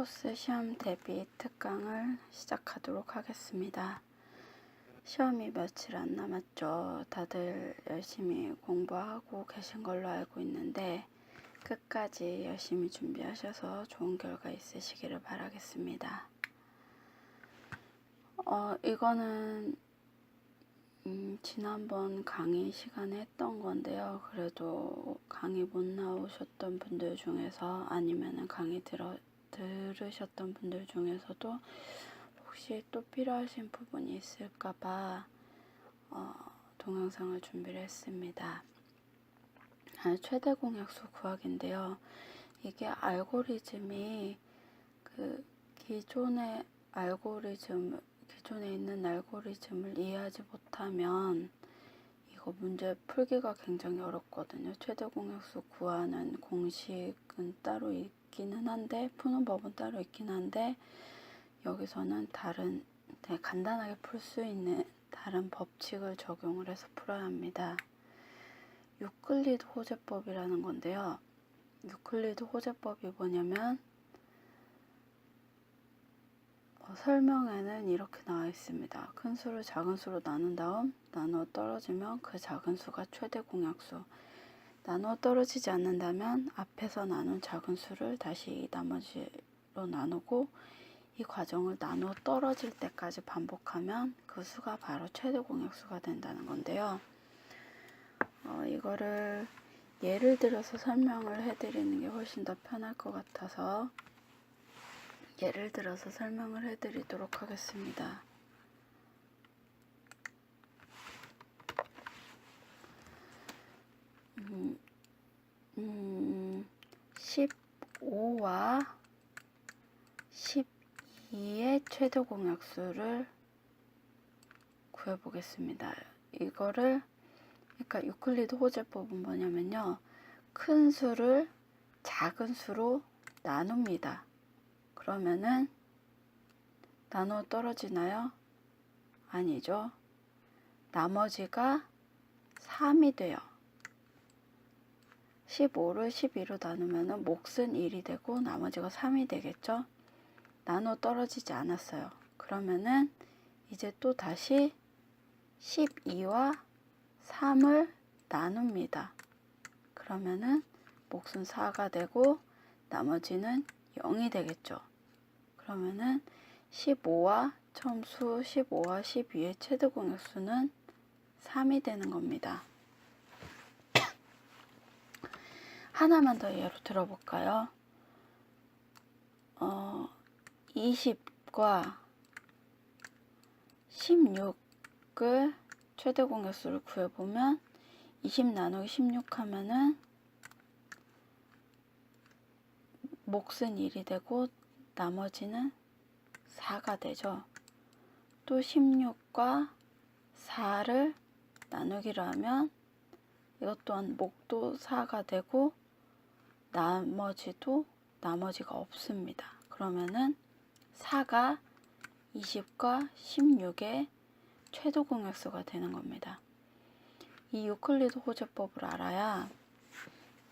코스 시험 대비 특강을 시작하도록 하겠습니다. 시험이 며칠 안 남았죠. 다들 열심히 공부하고 계신 걸로 알고 있는데 끝까지 열심히 준비하셔서 좋은 결과 있으시기를 바라겠습니다. 어, 이거는 음, 지난번 강의 시간에 했던 건데요. 그래도 강의 못 나오셨던 분들 중에서 아니면은 강의 들어, 들으셨던 분들 중에서도 혹시 또 필요하신 부분이 있을까봐 어, 동영상을 준비를 했습니다. 아, 최대 공약수 구하기인데요. 이게 알고리즘이 그 기존의 알고리즘 기존에 있는 알고리즘을 이해하지 못하면 이거 문제 풀기가 굉장히 어렵거든요. 최대 공약수 구하는 공식은 따로 있 기는 한데 푸는 법은 따로 있긴 한데 여기서는 다른 되게 간단하게 풀 수 있는 다른 법칙을 적용을 해서 풀어야 합니다. 유클리드 호재법이라는 건데요. 유클리드 호재법이 뭐냐면 어, 설명에는 이렇게 나와 있습니다. 큰 수를 작은 수로 나눈 다음 나누어 떨어지면 그 작은 수가 최대 공약수. 나누어 떨어지지 않는다면 앞에서 나눈 작은 수를 다시 나머지로 나누고 이 과정을 나누어 떨어질 때까지 반복하면 그 수가 바로 최대 공약수가 된다는 건데요. 어, 이거를 예를 들어서 설명을 해드리는 게 훨씬 더 편할 것 같아서 예를 들어서 설명을 해드리도록 하겠습니다. 음, 음, 15와 12의 최대 공약수를 구해보겠습니다. 이거를 그러니까 유클리드 호재법은 뭐냐면요. 큰 수를 작은 수로 나눕니다. 그러면은 나눠 떨어지나요? 아니죠. 나머지가 3이 돼요. 15를 12로 나누면 몫은 1이 되고 나머지가 3이 되겠죠. 나눠 떨어지지 않았어요. 그러면은 이제 또 다시 12와 3을 나눕니다. 그러면은 몫은 4가 되고 나머지는 0이 되겠죠. 그러면은 15와 첨수 15와 12의 최대 공약수는 3이 되는 겁니다. 하나만 더 예로 들어볼까요? 어, 20과 16을 최대 공약수를 구해보면 20 나누기 16 하면은 몫은 1이 되고 나머지는 4가 되죠. 또 16과 4를 나누기로 하면 이것 또한 목도 4가 되고 나머지도 나머지가 없습니다. 그러면은 4가 20과 16의 최대 공약수가 되는 겁니다. 이 유클리드 호재법을 알아야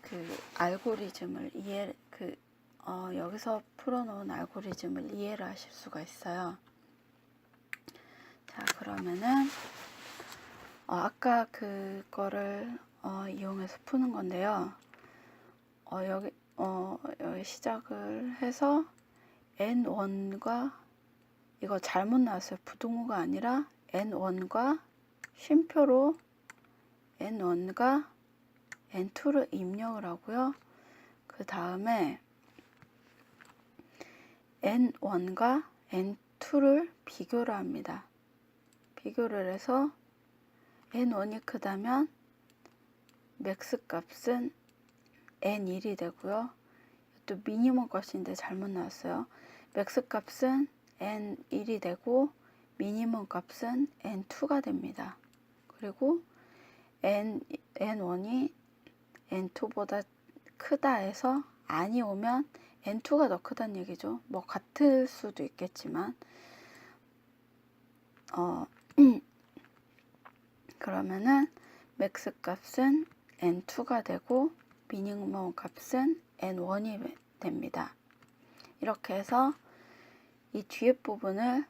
그 알고리즘을 이해 그 어, 여기서 풀어놓은 알고리즘을 이해를 하실 수가 있어요. 자 그러면은 어, 아까 그거를 어, 이용해서 푸는 건데요. 어, 여기 어, 여기 시작을 해서 n1과 이거 잘못 나왔어요. 부동호가 아니라 n1과 쉼표로 n1과 n2를 입력을 하고요. 그 다음에 n1과 n2를 비교를 합니다. 비교를 해서 n1이 크다면 맥스 값은 n1이 되고요. 또 미니멈 값인데 잘못 나왔어요. 맥스 값은 n1이 되고 미니멈 값은 n2가 됩니다. 그리고 n, n1이 n2보다 크다 해서 안이 오면 n2가 더 크다는 얘기죠. 뭐 같을 수도 있겠지만 어 그러면은 맥스 값은 n2가 되고 미니멈 값은 n1이 됩니다. 이렇게 해서 이 뒤에 부분을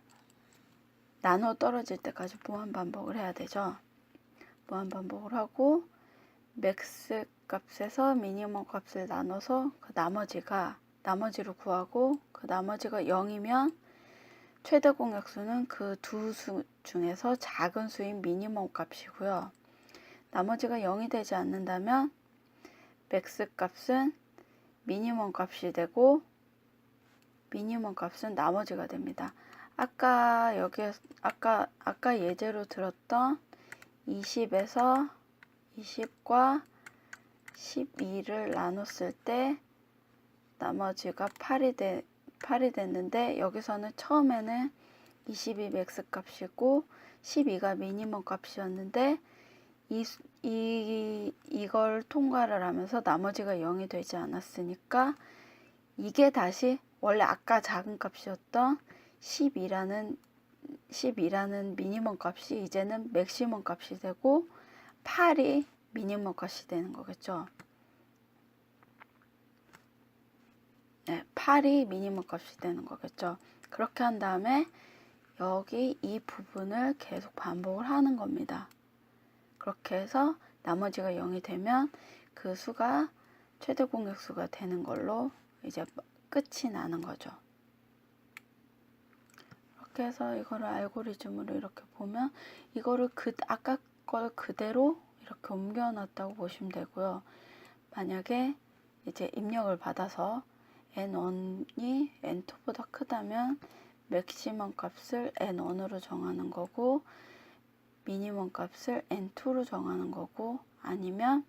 나눠 떨어질 때까지 무한 반복을 해야 되죠. 무한 반복을 하고 맥스 값에서 미니멈 값을 나눠서 그 나머지가 나머지를 구하고 그 나머지가 0이면 최대 공약수는 그 두 수 중에서 작은 수인 미니멈 값이고요. 나머지가 0이 되지 않는다면 맥스 값은 미니멈 값이 되고 미니멈 값은 나머지가 됩니다. 아까 여기 아까 아까 예제로 들었던 20에서 20과 12를 나눴을 때 나머지가 8이 되, 8이 됐는데 여기서는 처음에는 20이 맥스 값이고 12가 미니멈 값이었는데 이, 수- 이, 이걸 통과를 하면서 나머지가 0이 되지 않았으니까 이게 다시 원래 아까 작은 값이었던 12라는 12라는 미니멈 값이 이제는 맥시멈 값이 되고 8이 미니멈 값이 되는 거겠죠. 네, 8이 미니멈 값이 되는 거겠죠. 그렇게 한 다음에 여기 이 부분을 계속 반복을 하는 겁니다. 그렇게 해서 나머지가 0이 되면 그 수가 최대 공약수가 되는 걸로 이제 끝이 나는 거죠. 이렇게 해서 이거를 알고리즘으로 이렇게 보면 이거를 그 아까 걸 그대로 이렇게 옮겨 놨다고 보시면 되고요. 만약에 이제 입력을 받아서 n1이 n2보다 크다면 맥시멈 값을 n1으로 정하는 거고 미니멈 값을 n2로 정하는 거고 아니면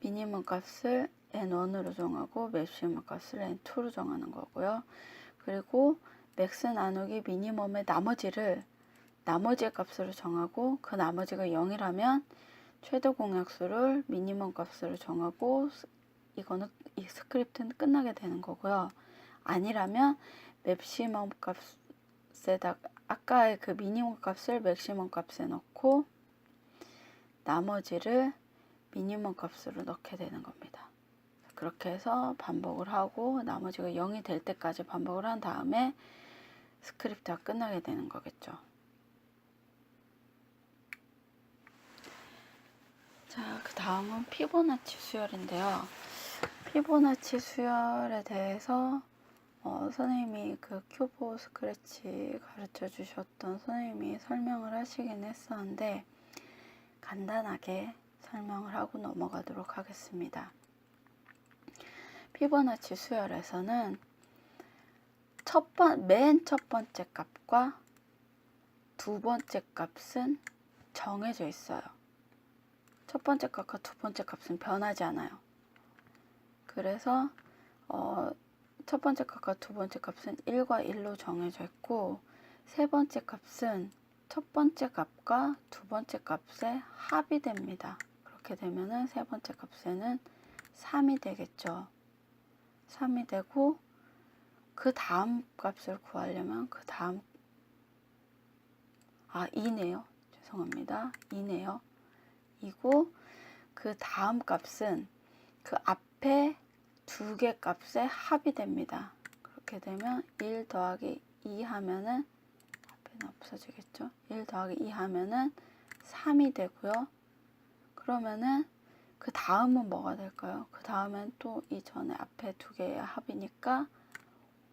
미니멈 값을 n1으로 정하고 맥시멈 값을 n2로 정하는 거고요. 그리고 맥스 나누기 미니멈의 나머지를 나머지의 값으로 정하고 그 나머지가 0이라면 최대 공약수를 미니멈 값으로 정하고 스- 이거는 이 스크립트는 끝나게 되는 거고요. 아니라면 맥시멈 값에다 아까의 그 미니멈 값을 맥시멈 값에 넣고 나머지를 미니멈 값으로 넣게 되는 겁니다. 그렇게 해서 반복을 하고 나머지가 0이 될 때까지 반복을 한 다음에 스크립트가 끝나게 되는 거겠죠. 자, 그 다음은 피보나치 수열인데요. 피보나치 수열에 대해서 어, 선생님이 그 큐브 스크래치 가르쳐 주셨던 선생님이 설명을 하시긴 했었는데 간단하게 설명을 하고 넘어가도록 하겠습니다. 피보나치 수열에서는 첫 번, 맨 첫 번째 값과 두 번째 값은 정해져 있어요. 첫 번째 값과 두 번째 값은 변하지 않아요. 그래서 어, 첫 번째 값과 두 번째 값은 1과 1로 정해져 있고 세 번째 값은 첫 번째 값과 두 번째 값의 합이 됩니다. 그렇게 되면은 세 번째 값에는 3이 되겠죠. 3이 되고 그 다음 값을 구하려면 그 다음 아 2네요. 죄송합니다. 2네요. 이고 그 다음 값은 그 앞에 두 개 값의 합이 됩니다. 그렇게 되면 1 더하기 2 하면은 앞에는 없어지겠죠. 1 더하기 2 하면은 3이 되고요. 그러면은 그 다음은 뭐가 될까요? 그 다음엔 또 이전에 앞에 두 개의 합이니까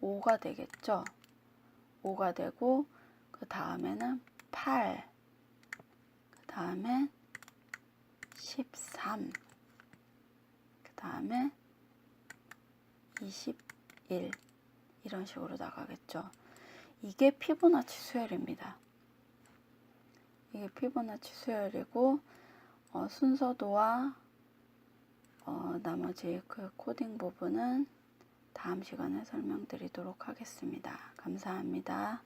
5가 되겠죠. 5가 되고 그 다음에는 8. 그 다음에 13. 그 다음에 21. 이런 식으로 나가겠죠. 이게 피보나치 수열입니다. 이게 피보나치 수열이고 어, 순서도와 어, 나머지 그 코딩 부분은 다음 시간에 설명드리도록 하겠습니다. 감사합니다.